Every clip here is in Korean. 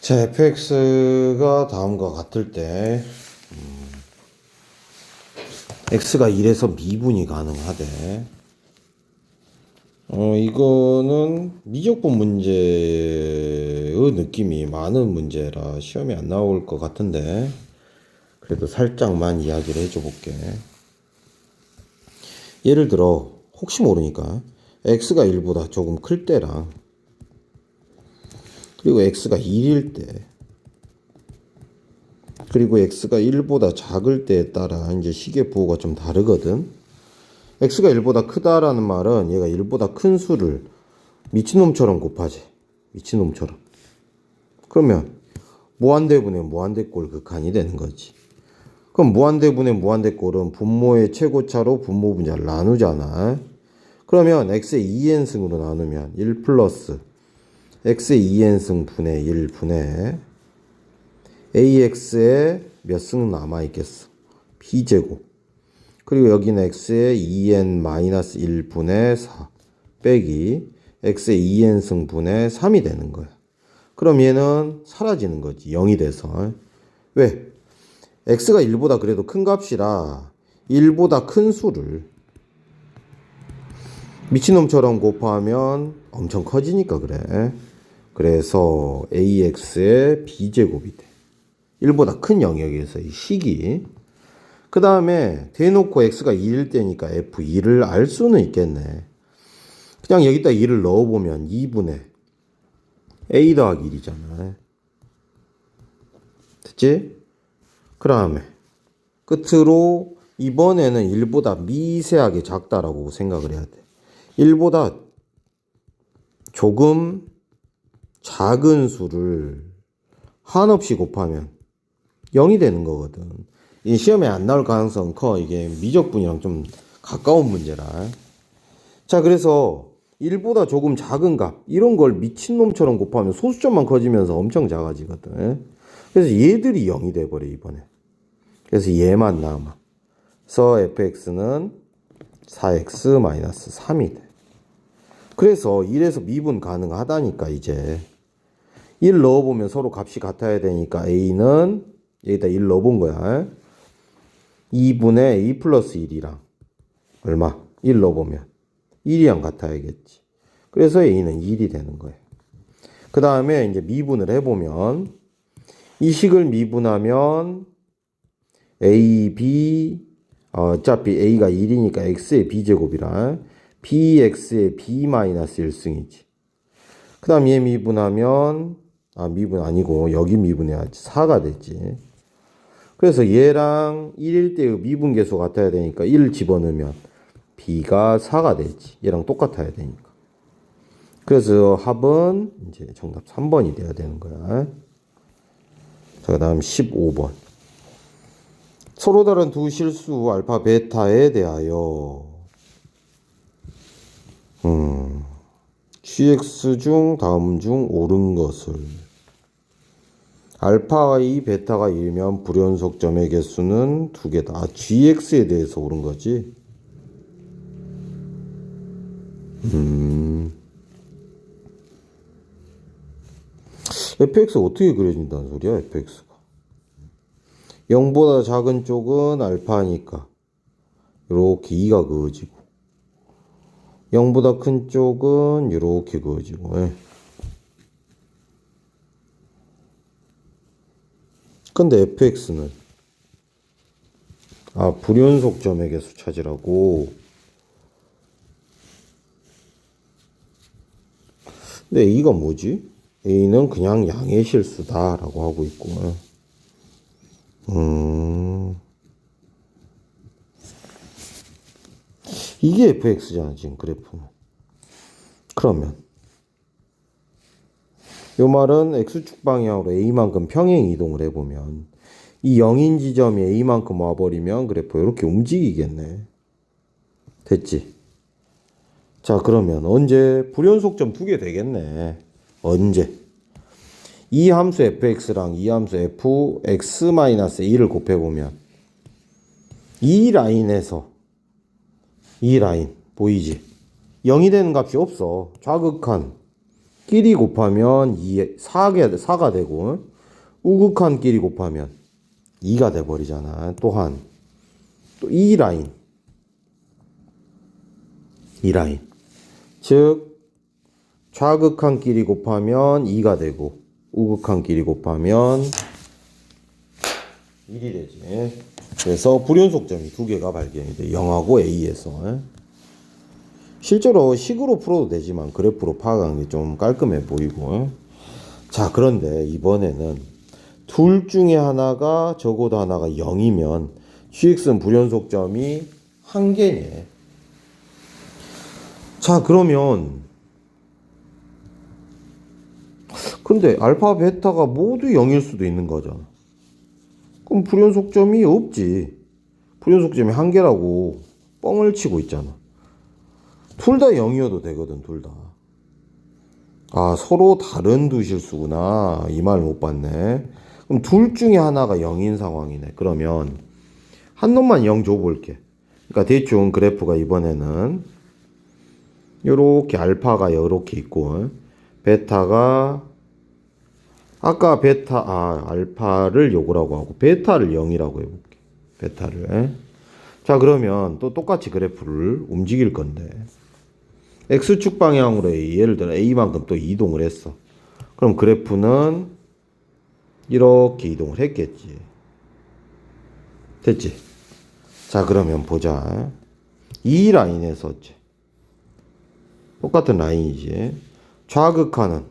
자, fx가 다음과 같을 때 음, x가 1에서 미분이 가능하대. 어, 이거는 미적분 문제의 느낌이 많은 문제라 시험에 안 나올 것 같은데 그래도 살짝만 이야기를 해줘 볼게. 예를 들어 혹시 모르니까 x가 1보다 조금 클 때랑 그리고 x가 1일 때 그리고 x가 1보다 작을 때에 따라 이제 식의 부호가 좀 다르거든. x가 1보다 크다라는 말은 얘가 1보다 큰 수를 미친놈처럼 곱하지. 미친놈처럼. 그러면 무한대분의 무한대꼴 극한이 되는 거지. 그럼 무한대분의 무한대꼴은 분모의 최고차로 분모 분자를 나누잖아. 그러면 x의 2n승으로 나누면 1 플러스 x의 2n승 분의 1 분의 ax의 몇 승 남아 있겠어? b제곱. 그리고 여기는 x의 2n 마이너스 1 분의 4 빼기 x의 2n승 분의 3이 되는 거야. 그럼 얘는 사라지는 거지. 0이 돼서. 왜? x가 1보다 그래도 큰 값이라 1보다 큰 수를 미친놈처럼 곱하면 엄청 커지니까 그래. 그래서 ax의 b제곱이 돼. 1보다 큰 영역에서 이 식이. 그 다음에 대놓고 x가 2일 때니까 f2를 알 수는 있겠네. 그냥 여기다 2를 넣어보면 2분의 a 더하기 1이잖아. 됐지? 그 다음에 끝으로 이번에는 1보다 미세하게 작다라고 생각을 해야 돼. 1보다 조금 작은 수를 한없이 곱하면 0이 되는 거거든. 이 시험에 안 나올 가능성 커. 이게 미적분이랑 좀 가까운 문제라. 자, 그래서 1보다 조금 작은 값, 이런 걸 미친놈처럼 곱하면 소수점만 커지면서 엄청 작아지거든. 그래서 얘들이 0이 돼버려, 이번에. 그래서 얘만 남아. 그래서 fx는 4x-3이 돼. 그래서 1에서 미분 가능하다니까, 이제. 1 넣어보면 서로 값이 같아야 되니까 a는 여기다 1 넣어본 거야. 2분의 2 플러스 1이랑 얼마? 1 넣어보면 1이랑 같아야겠지. 그래서 a는 1이 되는 거예요. 그 다음에 이제 미분을 해보면 이 식을 미분하면 a, b 어, 어차피 a가 1이니까 x의 b제곱이라 bx의 b 마이너스 1승이지. 그 다음 얘 미분하면 아 미분 아니고 여기 미분해야지 4가 됐지. 그래서 얘랑 1일 때의 미분 계수 같아야 되니까 1 집어넣으면 b가 4가 되지. 얘랑 똑같아야 되니까. 그래서 합은 이제 정답 3번이 돼야 되는 거야. 자, 그 다음 15번. 서로 다른 두 실수 알파 베타에 대하여 음, gx 중 다음 중 옳은 것을 알파가 2, 베타가 1면 불연속 점의 개수는 두 개다. 아, gx에 대해서 옳은 거지? 음. fx 어떻게 그려진다는 소리야, fx가? 0보다 작은 쪽은 알파니까 이렇게 2가 그어지고 0보다 큰 쪽은 이렇게 그어지고 예. 근데 fx는 아 불연속 점의 개수 찾으라고 근데 a가 뭐지? a는 그냥 양의 실수다 라고 하고 있고 음 이게 fx잖아 지금 그래프는. 그러면. 요 말은 x축 방향으로 a만큼 평행 이동을 해보면 이 0인 지점이 a만큼 와버리면 그래프 이렇게 움직이겠네. 됐지? 자 그러면 언제? 불연속점 두 개 되겠네. 언제? 이 함수 fx랑 이 함수 f x-2를 곱해보면 이 라인에서 이 라인 보이지 0이 되는 값이 없어 좌극한 끼리 곱하면 2, 4가, 4가 되고 우극한 끼리 곱하면 2가 돼버리잖아. 또한 또 이 라인 이 라인 즉 좌극한 끼리 곱하면 2가 되고 우극한 끼리 곱하면 1이 되지. 그래서 불연속점이 두 개가 발견이 돼. 0하고 A에서. 실제로 식으로 풀어도 되지만 그래프로 파악하는 게 좀 깔끔해 보이고. 자, 그런데 이번에는 둘 중에 하나가 적어도 하나가 0이면 GX는 불연속점이 한 개네. 자, 그러면 근데 알파 베타가 모두 0일 수도 있는 거잖아. 그럼 불연속점이 없지. 불연속점이 한 개라고 뻥을 치고 있잖아. 둘 다 0이어도 되거든, 둘 다. 아, 서로 다른 두 실수구나. 이 말 못 봤네. 그럼 둘 중에 하나가 0인 상황이네. 그러면 한 놈만 0 줘볼게. 그러니까 대충 그래프가 이번에는 요렇게 알파가 요렇게 있고 베타가 아까 베타 아 알파를 요거라고 하고 베타를 0이라고 해볼게. 베타를. 자 그러면 또 똑같이 그래프를 움직일 건데 x축 방향으로 예를 들어 a만큼 또 이동을 했어. 그럼 그래프는 이렇게 이동을 했겠지. 됐지? 자 그러면 보자. 이 라인에서 똑같은 라인이지. 좌극하는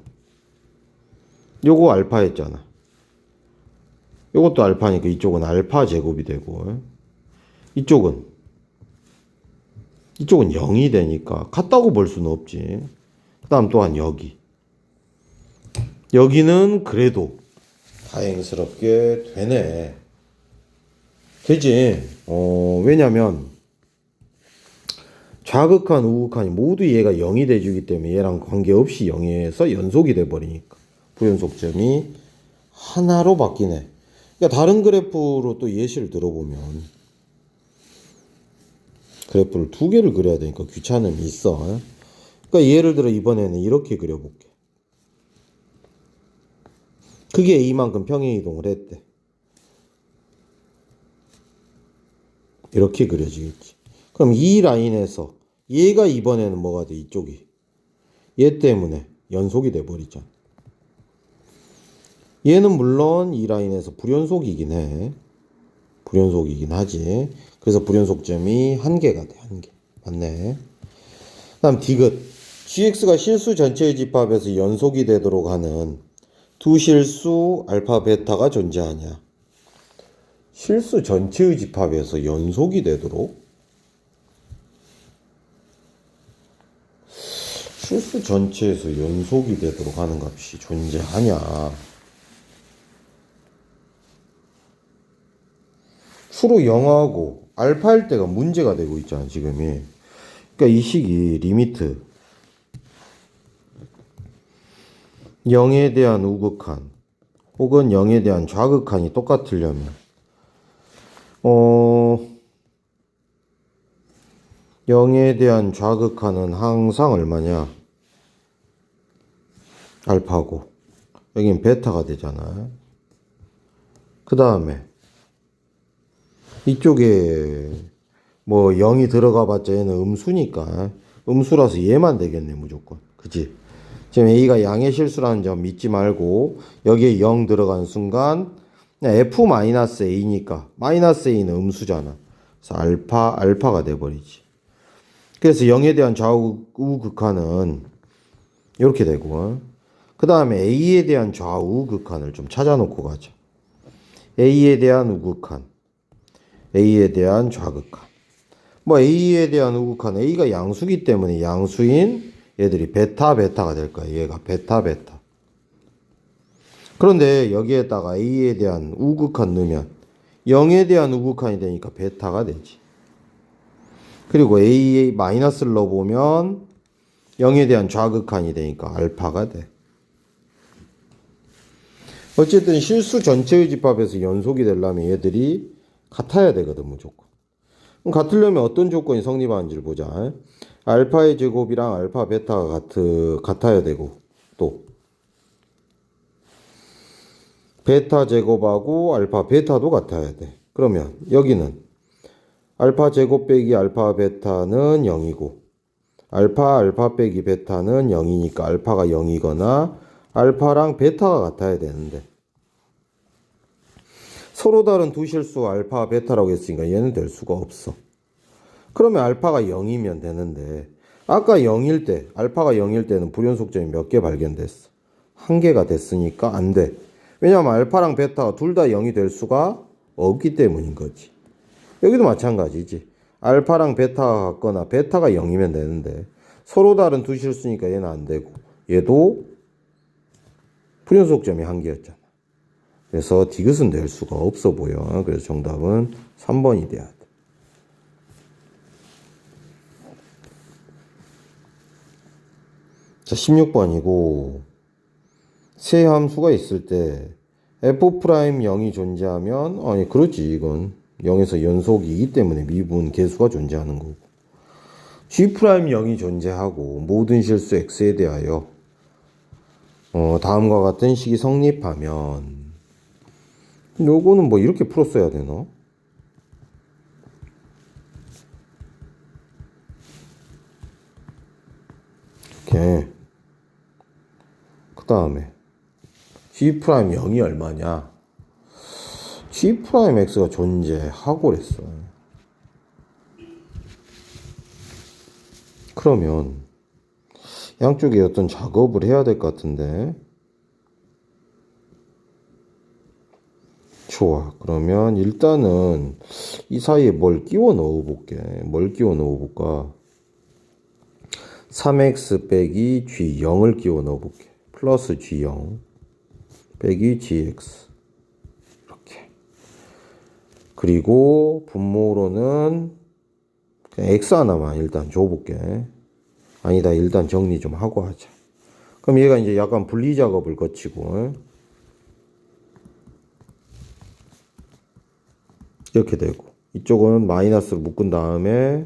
요거 알파였잖아. 요것도 알파니까 이쪽은 알파 제곱이 되고 이쪽은 이쪽은 0이 되니까 같다고 볼 수는 없지. 그다음 또한 여기 여기는 그래도 다행스럽게 되네. 되지. 어, 왜냐면 좌극한 우극한이 모두 얘가 0이 돼주기 때문에 얘랑 관계없이 0에서 연속이 돼버리니까 부연속점이 하나로 바뀌네. 그러니까 다른 그래프로 또 예시를 들어보면 그래프를 두 개를 그려야 되니까 귀찮음이 있어. 그러니까 예를 들어 이번에는 이렇게 그려볼게. 그게 A만큼 평행 이동을 했대. 이렇게 그려지겠지. 그럼 이 라인에서 얘가 이번에는 뭐가 돼? 이쪽이. 얘 때문에 연속이 돼 버리잖아. 얘는 물론 이 라인에서 불연속이긴 해. 불연속이긴 하지. 그래서 불연속점이 한 개가 돼, 한 개. 맞네. 다음 디귿. gx가 실수 전체의 집합에서 연속이 되도록 하는 두 실수 알파 베타가 존재하냐? 실수 전체의 집합에서 연속이 되도록? 실수 전체에서 연속이 되도록 하는 값이 존재하냐? 수로 0하고 알파일 때가 문제가 되고 있잖아 지금이. 그러니까 이 식이 리미트. 0에 대한 우극한 혹은 0에 대한 좌극한이 똑같으려면 어 0에 대한 좌극한은 항상 얼마냐? 알파고. 여긴 베타가 되잖아. 그 다음에 이쪽에 뭐 0이 들어가 봤자 얘는 음수니까 음수라서 얘만 되겠네 무조건. 그치? 지금 A가 양의 실수라는 점 믿지 말고 여기에 0 들어간 순간 F-A니까 마이너스 A는 음수잖아. 그래서 알파 알파가 돼버리지. 그래서 0에 대한 좌우 극한은 이렇게 되고 그 다음에 A에 대한 좌우 극한을 좀 찾아놓고 가자. A에 대한 우극한 A에 대한 좌극한. 뭐 A에 대한 우극한 A가 양수기 때문에 양수인 얘들이 베타 베타가 될 거야. 얘가 베타 베타. 그런데 여기에다가 A에 대한 우극한 넣으면 0에 대한 우극한이 되니까 베타가 되지. 그리고 A 마이너스를 넣어보면 0에 대한 좌극한이 되니까 알파가 돼. 어쨌든 실수 전체의 집합에서 연속이 되려면 얘들이 같아야 되거든 무조건. 그럼 같으려면 어떤 조건이 성립하는지를 보자. 알파의 제곱이랑 알파 베타가 같, 같아야 되고 또 베타 제곱하고 알파 베타도 같아야 돼. 그러면 여기는 알파 제곱 빼기 알파 베타는 0이고 알파 알파 빼기 베타는 0이니까 알파가 0이거나 알파랑 베타가 같아야 되는데 서로 다른 두 실수 알파 베타라고 했으니까 얘는 될 수가 없어. 그러면 알파가 0이면 되는데 아까 0일 때 알파가 0일 때는 불연속점이 몇 개 발견됐어. 한 개가 됐으니까 안 돼. 왜냐하면 알파랑 베타가 둘 다 0이 될 수가 없기 때문인 거지. 여기도 마찬가지지. 알파랑 베타가 같거나 베타가 0이면 되는데 서로 다른 두 실수니까 얘는 안 되고 얘도 불연속점이 한 개였잖아. 그래서 디귿은 될 수가 없어 보여. 그래서 정답은 3번이 돼야 돼. 자, 16번이고 세 함수가 있을 때 f 프라임 0이 존재하면 아니 그렇지 이건 0에서 연속이기 때문에 미분 계수가 존재하는 거고 g 프라임 0이 존재하고 모든 실수 x에 대하여 어, 다음과 같은 식이 성립하면 요거는 뭐 이렇게 풀었어야 되나? 이렇게 그 다음에 g 프라임 0이 얼마냐? g 프라임 x가 존재하고 그랬어. 그러면 양쪽에 어떤 작업을 해야 될 것 같은데. 좋아. 그러면 일단은 이 사이에 뭘 끼워 넣어 볼게. 뭘 끼워 넣어 볼까? 3x 빼기 g0을 끼워 넣어 볼게. 플러스 g0 빼기 gx. 이렇게. 그리고 분모로는 x 하나만 일단 줘 볼게. 아니다. 일단 정리 좀 하고 하자. 그럼 얘가 이제 약간 분리 작업을 거치고 이렇게 되고 이쪽은 마이너스로 묶은 다음에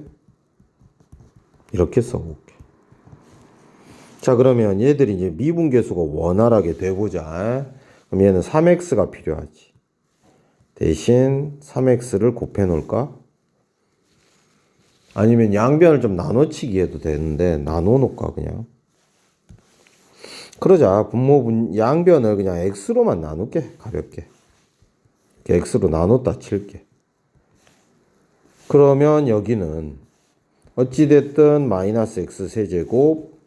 이렇게 써볼게. 자 그러면 얘들이 이제 미분계수가 원활하게 되고자 그럼 얘는 3x가 필요하지. 대신 3x를 곱해 놓을까? 아니면 양변을 좀 나눠치기 해도 되는데 나눠 놓을까 그냥. 그러자 분모분 양변을 그냥 x로만 나눌게 가볍게. x로 나눴다 칠게. 그러면 여기는 어찌됐든 마이너스 x 세제곱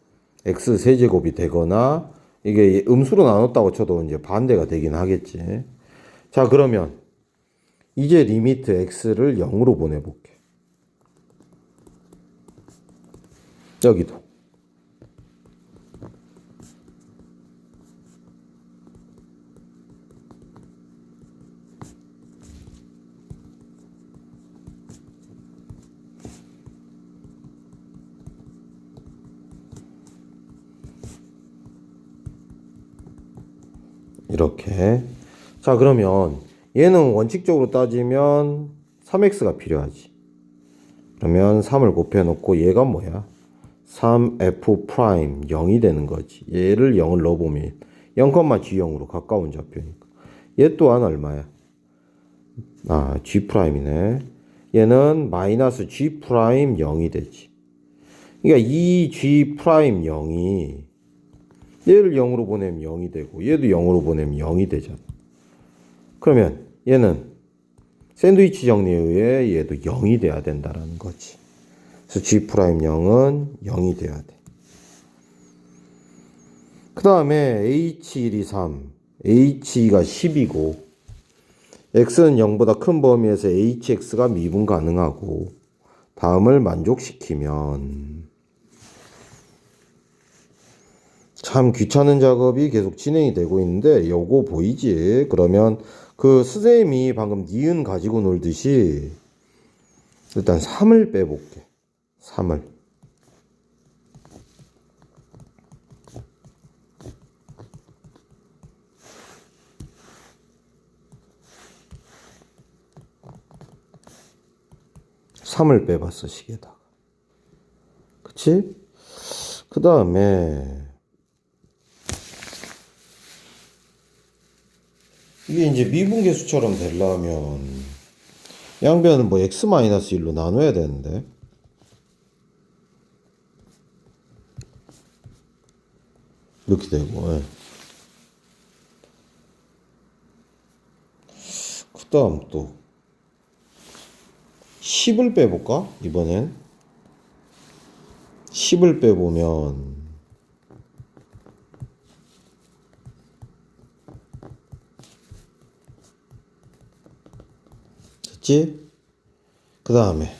x 세제곱이 되거나 이게 음수로 나눴다고 쳐도 이제 반대가 되긴 하겠지. 자 그러면 이제 리미트 x를 0으로 보내볼게. 여기도. 이렇게. 자, 그러면 얘는 원칙적으로 따지면 3x가 필요하지. 그러면 3을 곱해 놓고 얘가 뭐야? 3f 프라임 0이 되는 거지. 얘를 0을 넣어보면 0,g0으로 가까운 좌표니까. 얘 또한 얼마야? 아, g 프라임이네. 얘는 마이너스 g 프라임 0이 되지. 그러니까 이 g 프라임 0이 얘를 0으로 보내면 0이 되고 얘도 0으로 보내면 0이 되잖아. 그러면 얘는 샌드위치 정리에 의해 얘도 0이 돼야 된다라는 거지. 그래서 G 프라임 0은 0이 돼야 돼. 그 다음에 H1이 3, H2가 10이고 X는 0보다 큰 범위에서 HX가 미분 가능하고 다음을 만족시키면 참 귀찮은 작업이 계속 진행이 되고 있는데 요거 보이지? 그러면 그 스쌤이 방금 니은 가지고 놀듯이 일단 3을 빼볼게. 3을. 삼을 빼봤어, 시계다가. 그치? 그 다음에, 이게 이제 미분계수처럼 되려면 양변을 뭐 x-1로 나눠야 되는데 이렇게 되고 예. 그 다음 또 10을 빼볼까 이번엔 10을 빼보면 됐지? 그 다음에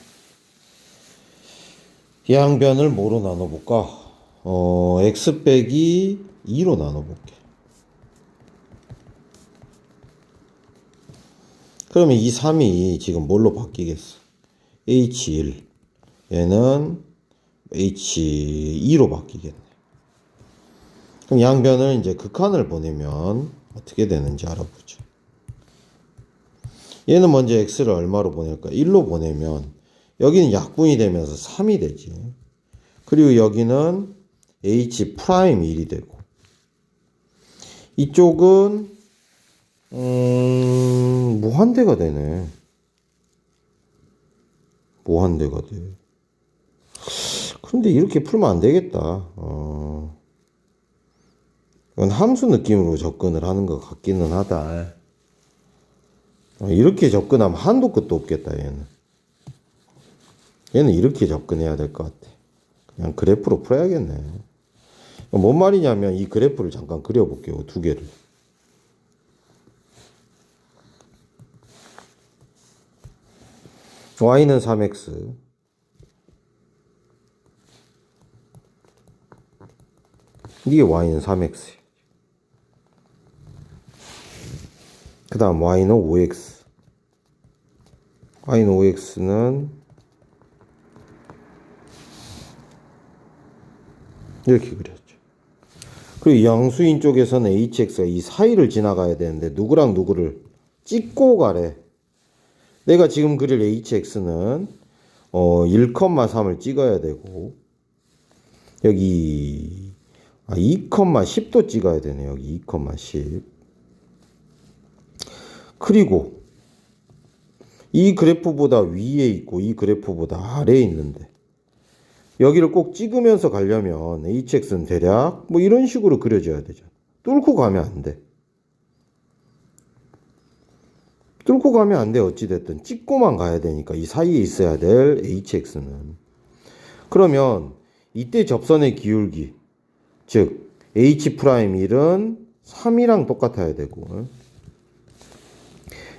양변을 뭐로 나눠볼까? 어, x 빼기 2로 나눠볼게. 그러면 이 3이 지금 뭘로 바뀌겠어? h1. 얘는 h2로 바뀌겠네. 그럼 양변을 이제 극한을 보내면 어떻게 되는지 알아보죠. 얘는 먼저 x를 얼마로 보낼까? 1로 보내면 여기는 약분이 되면서 3이 되지. 그리고 여기는 h 프라임 1이 되고 이쪽은 음, 무한대가 되네. 무한대가 돼. 그런데 이렇게 풀면 안 되겠다. 어. 이건 함수 느낌으로 접근을 하는 것 같기는 하다. 어, 이렇게 접근하면 한도 끝도 없겠다, 얘는. 얘는 이렇게 접근해야 될 것 같아. 그냥 그래프로 풀어야겠네. 뭔 말이냐면 이 그래프를 잠깐 그려볼게요. 두 개를. y는 3x. 이게 y는 3x. 그 다음 y는 5x. Y는 5x는 이렇게 그렸죠. 그리고 양수인 쪽에서는 hx가 이 사이를 지나가야 되는데 누구랑 누구를 찍고 가래. 내가 지금 그릴 hx는 어 1,3을 찍어야 되고 여기 아 2,10도 찍어야 되네. 여기 2,10. 그리고 이 그래프보다 위에 있고 이 그래프보다 아래에 있는데 여기를 꼭 찍으면서 가려면 hx는 대략 뭐 이런 식으로 그려져야 되죠. 뚫고 가면 안 돼. 뚫고 가면 안 돼. 어찌됐든 찍고만 가야 되니까 이 사이에 있어야 될 hx는. 그러면 이때 접선의 기울기 즉 h'1은 3이랑 똑같아야 되고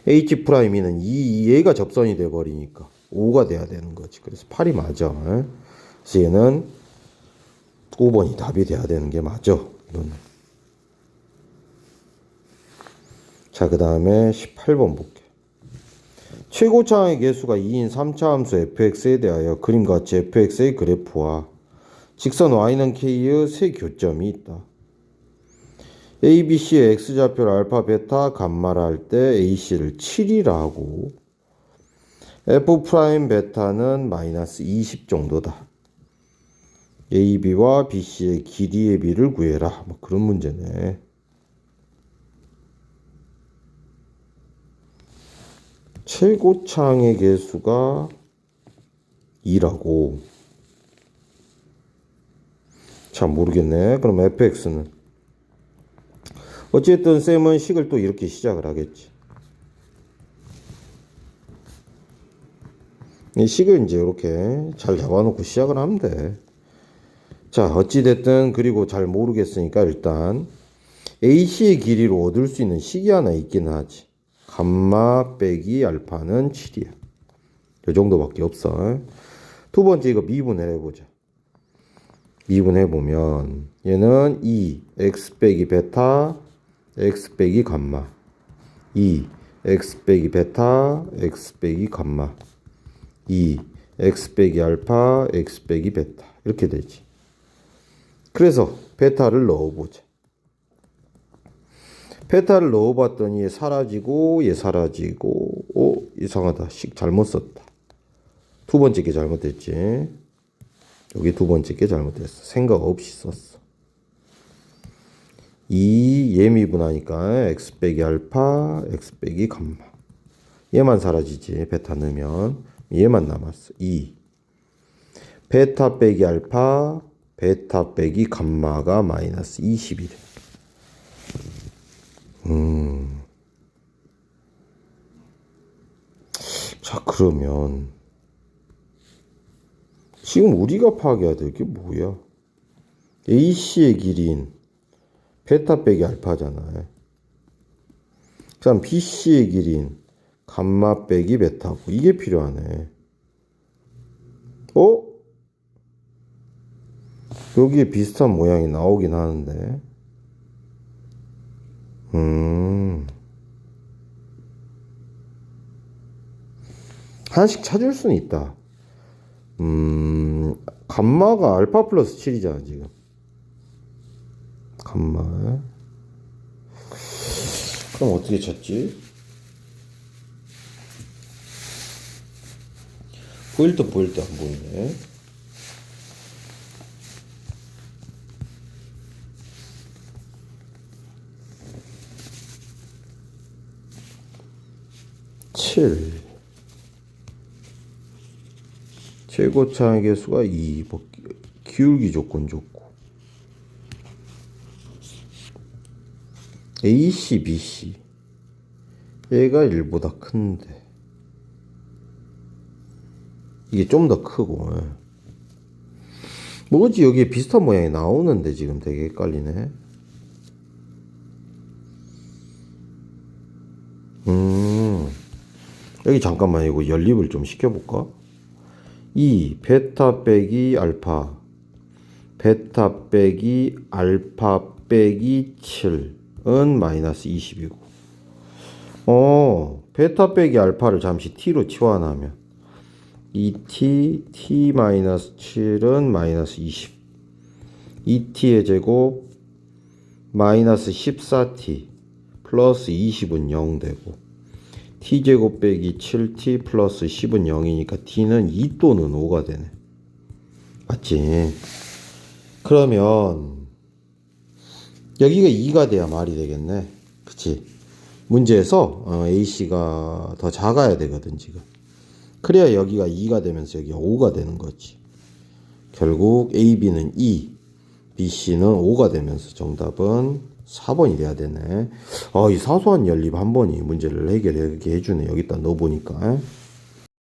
h'2는 2, 얘가 접선이 돼 버리니까 5가 돼야 되는 거지. 그래서 8이 맞아. 그래서 얘는 5번이 답이 돼야 되는 게 맞아. 자, 그 다음에 18번 볼게. 최고 차항의 개수가 2인 3차 함수 fx에 대하여 그림과 같이 fx의 그래프와 직선 y는 k의 세 교점이 있다. A, b, c의 x좌표를 알파, 베타, 감마라 할 때 ac를 7이라 하고 f 프라임 베타는 마이너스 20 정도다. AB와 BC의 길이의 비를 구해라. 뭐 그런 문제네. 최고차항의 개수가 2라고. 참 모르겠네. 그럼 fx는 어쨌든 쌤은 식을 또 이렇게 시작을 하겠지. 이 식을 이제 이렇게 잘 잡아놓고 시작을 하면 돼. 자, 어찌됐든 그리고 잘 모르겠으니까 일단 AC의 길이로 얻을 수 있는 식이 하나 있기는 하지. 감마 빼기 알파는 7이야. 이 정도밖에 없어. 두 번째 이거 미분을 해보자. 미분해보면 얘는 2 x 빼기 베타 x 빼기 감마 2 x 빼기 베타 x 빼기 감마 2 x 빼기 알파 x 빼기 베타 이렇게 되지. 그래서 베타를 넣어보자. 베타를 넣어봤더니 얘 사라지고 얘 사라지고 오 이상하다 식 잘못 썼다. 두 번째 게 잘못됐지. 여기 두 번째 게 잘못됐어. 생각 없이 썼어. 2 예미분하니까 x 빼기 알파 x 빼기 감마. 얘만 사라지지 베타 넣으면. 얘만 남았어 2 베타 빼기 알파 베타 빼기 감마가 마이너스 21 음. 자 그러면 지금 우리가 파악해야 될 게 뭐야? AC의 길이인 베타 빼기 알파잖아요. 그 다음 BC의 길이인 감마 빼기 베타고 이게 필요하네. 어? 여기에 비슷한 모양이 나오긴 하는데. 음. 하나씩 찾을 수는 있다. 음, 감마가 알파 플러스 7이잖아, 지금. 감마. 그럼 어떻게 찾지? 보일 듯 보일 듯안 보이네. 칠. 최고차의 개수가 2. 뭐, 기울기 조건 좋고. AC, BC. 얘가 1보다 큰데. 이게 좀 더 크고. 예. 뭐지? 여기에 비슷한 모양이 나오는데 지금 되게 헷갈리네. 음. 여기 잠깐만 이거 연립을 좀 시켜볼까? 2 베타 빼기 알파 베타 빼기 알파 빼기 7 은 마이너스 20이고 어 베타 빼기 알파를 잠시 t로 치환하면 2t t 마이너스 7은 마이너스 20 2t의 제곱 마이너스 14t 플러스 20은 0 되고 t제곱 빼기 7t 플러스 10은 0이니까 t는 2 또는 5가 되네. 맞지? 그러면 여기가 2가 돼야 말이 되겠네. 그치? 문제에서 어, ac가 더 작아야 되거든 지금. 그래야 여기가 2가 되면서 여기가 5가 되는 거지. 결국 ab는 2, bc는 5가 되면서 정답은 4번이 돼야 되네. 아, 이 사소한 연립 한 번이 문제를 해결하게 해주네. 여기다 넣어보니까.